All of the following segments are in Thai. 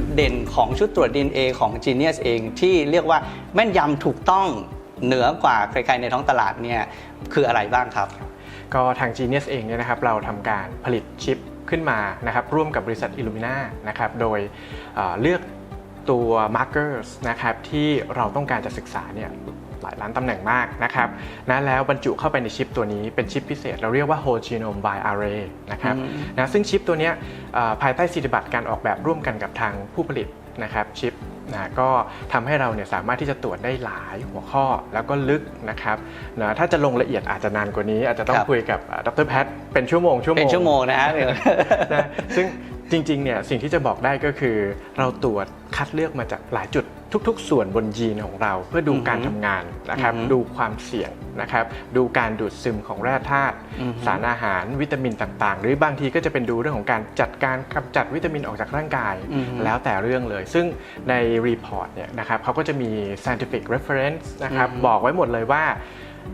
จุดเด่นของชุดตรวจ DNA ของ Genius เองที่เรียกว่าแม่นยำถูกต้องเหนือกว่าใครๆในท้องตลาดเนี่ยคืออะไรบ้างครับ ก็ทาง Genius เองเนี่ยนะครับเราทำการผลิตชิปขึ้นมานะครับร่วมกับบริษัท Illumina นะครับโดยเเลือกตัว markers นะครับที่เราต้องการจะศึกษาเนี่ย หลายล้านตำแหน่งมากนะครับนะแล้วบรรจุเข้าไปในชิปตัวนี้เป็นชิปพิเศษ เราเรียกว่า whole genome by array นะครับอืมนะซึ่งชิปตัวเนี้ยเอ่อภายใต้สิทธิบัตรการออกแบบร่วมกันกับทางผู้ผลิตนะครับชิปนะก็ทำให้เราเนี่ยสามารถที่จะตรวจได้หลายหัวข้อแล้วก็ลึกนะครับนะถ้าจะลงละเอียดอาจจะนานกว่านี้ อาจจะต้อคงรับคุยกับดรแพทเป็นชั่วโมงชั่วโมงเป็นชั่วโมงนะฮะนะซึ่ง จริงๆเนี่ยสิ่งที่จะบอกได้ก็คือ เราตรวจคัดเลือกมาจากหลายจุดทุกๆ ส่วนบนยีนของเราเพื่อดูอือฮึการทำงานนะครับอือฮึดูความเสี่ยงนะครับ ดูการดูดซึมของแร่ธาตุอือฮึสารอาหารวิตามินต่างๆ หรือบางทีก็จะเป็นดูเรื่องของการจัดการกำจัดวิตามินออกจากร่างกายอือฮึแล้วแต่เรื่องเลย ซึ่งในรีพอร์ตเนี่ยนะครับเขาก็จะมี scientific reference นะครับอือฮึบอกไว้หมดเลยว่า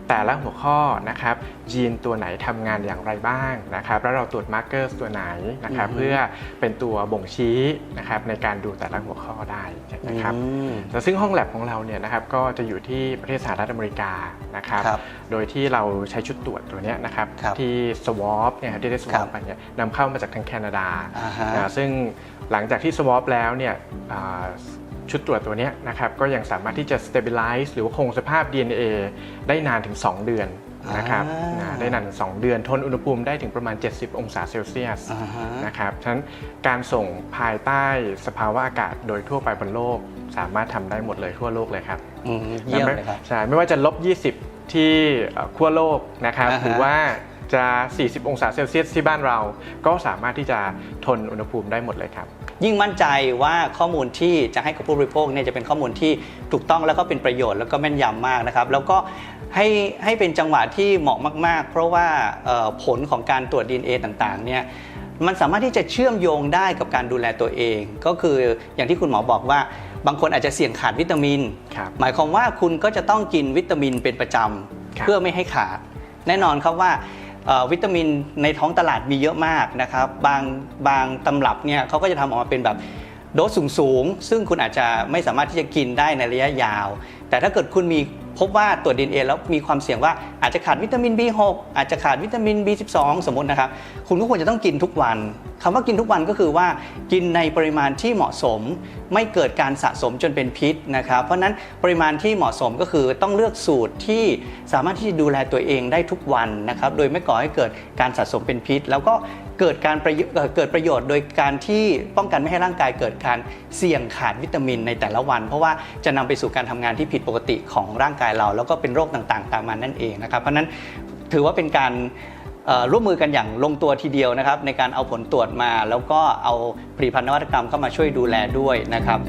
แต่ละหัวข้อนะครับยีนตัวไหนทำงานอย่างไรบ้างนะครับ แล้วเราตรวจมาร์เกอร์ตัวไหนนะครับอือฮึเพื่อเป็นตัวบ่งชี้นะครับในการดูแต่ละหัวข้อได้นะครับอืมแต่ซึ่งห้องแลบของเราเนี่ยนะครับก็จะอยู่ที่ประเทศสหรัฐอเมริกานะครับครับโดยที่เราใช้ชุดตรวจตัวเนี้ยนะครับครับที่ swab เนี่ยครับที่ได้ครั swab บไปเนี่ยนำเข้ามาจากทางแคนาดาอ่าฮะนะซึ่งหลังจากที่ swab แล้วเนี่ยอ่า ชุดตรวจตัวเนี้ยนะครับก็ยังสามารถที่จะ stabilize หรือว่าคงสภาพ DNA ได้นานถึง 2 เดือนนะครับอ่านนะได้นานถึง 2 เดือน ทนอุณหภูมิได้ถึงประมาณ 70 องศาเซลเซียสอ่าฮะนะครับฉะนั้นการส่งภายใต้สภาวะอากาศโดยทั่วไปบนโลก สามารถทำได้หมดเลยทั่วโลกเลยครับอืมเยี่ยมเลยครับใช่ไม่ว่าจะลบ 20 ที่เอ่อขั้วโลกนะครับอ่าฮะหรือว่าจะ 40 องศาเซลเซียสที่บ้านเรา ก็สามารถที่จะทนอุณหภูมิได้หมดเลยครับ ยิ่งมั่นใจว่าข้อมูลที่จะให้กับผู้บริโภคเนี่ยจะเป็นข้อมูลที่ถูกต้องแล้วก็เป็นประโยชน์แล้วก็แม่นยำมากนะครับ แล้วก็ให้ให้เป็นจังหวะที่เหมาะมาก ๆ เพราะว่าผลของการตรวจ DNA ต่างๆเนี่ยมันสามารถที่จะเชื่อมโยงได้กับการดูแลตัวเอง ก็คืออย่างที่คุณหมอบอกว่า บางคนอาจจะเสี่ยงขาดวิตามิน หมายความว่าคุณก็จะต้องกินวิตามินเป็นประจำเพื่อไม่ให้ขาด แน่นอนครับว่า วิตามินในท้องตลาดมีเยอะมากนะครับบางบางตำรับเนี่ยเขาก็จะทำออกมาเป็นแบบโดสสูงๆ ซึ่งคุณอาจจะไม่สามารถที่จะกินได้ในระยะยาว แต่ถ้าเกิดคุณมีพบว่าตรวจ DNA แล้วมีความเสี่ยงว่าอาจจะขาดวิตามิน B6 อาจจะขาดวิตามิน B12 สมมตินะครับ คุณก็ควรจะต้องกินทุกวันคำว่ากินทุกวันก็คือว่ากินในปริมาณที่เหมาะสม ไม่เกิดการสะสมจนเป็นพิษนะครับ เพราะนั้นปริมาณที่เหมาะสมก็คือต้องเลือกสูตรที่สามารถที่จะดูแลตัวเองได้ทุกวันนะครับ โดยไม่ก่อให้เกิดการสะสมเป็นพิษ แล้วก็เกิดการประโยชน์เกิดประโยชน์โดยการที่ป้องกันไม่ให้ร่างกายเกิดการเสี่ยงขาดวิตามินในแต่ละวัน เพราะว่าจะนำไปสู่การทำงานที่ผิดปกติของร่างกายเรา แล้วก็เป็นโรคต่างๆ ตามมานั่นเองนะครับ เพราะนั้นถือว่าเป็นการ ร่วมมือกันอย่างลงตัวทีเดียวนะครับในการเอาผลตรวจมา แล้วก็เอาผลิตภัณฑ์นวัตกรรมเข้ามาช่วยดูแลด้วยนะครับ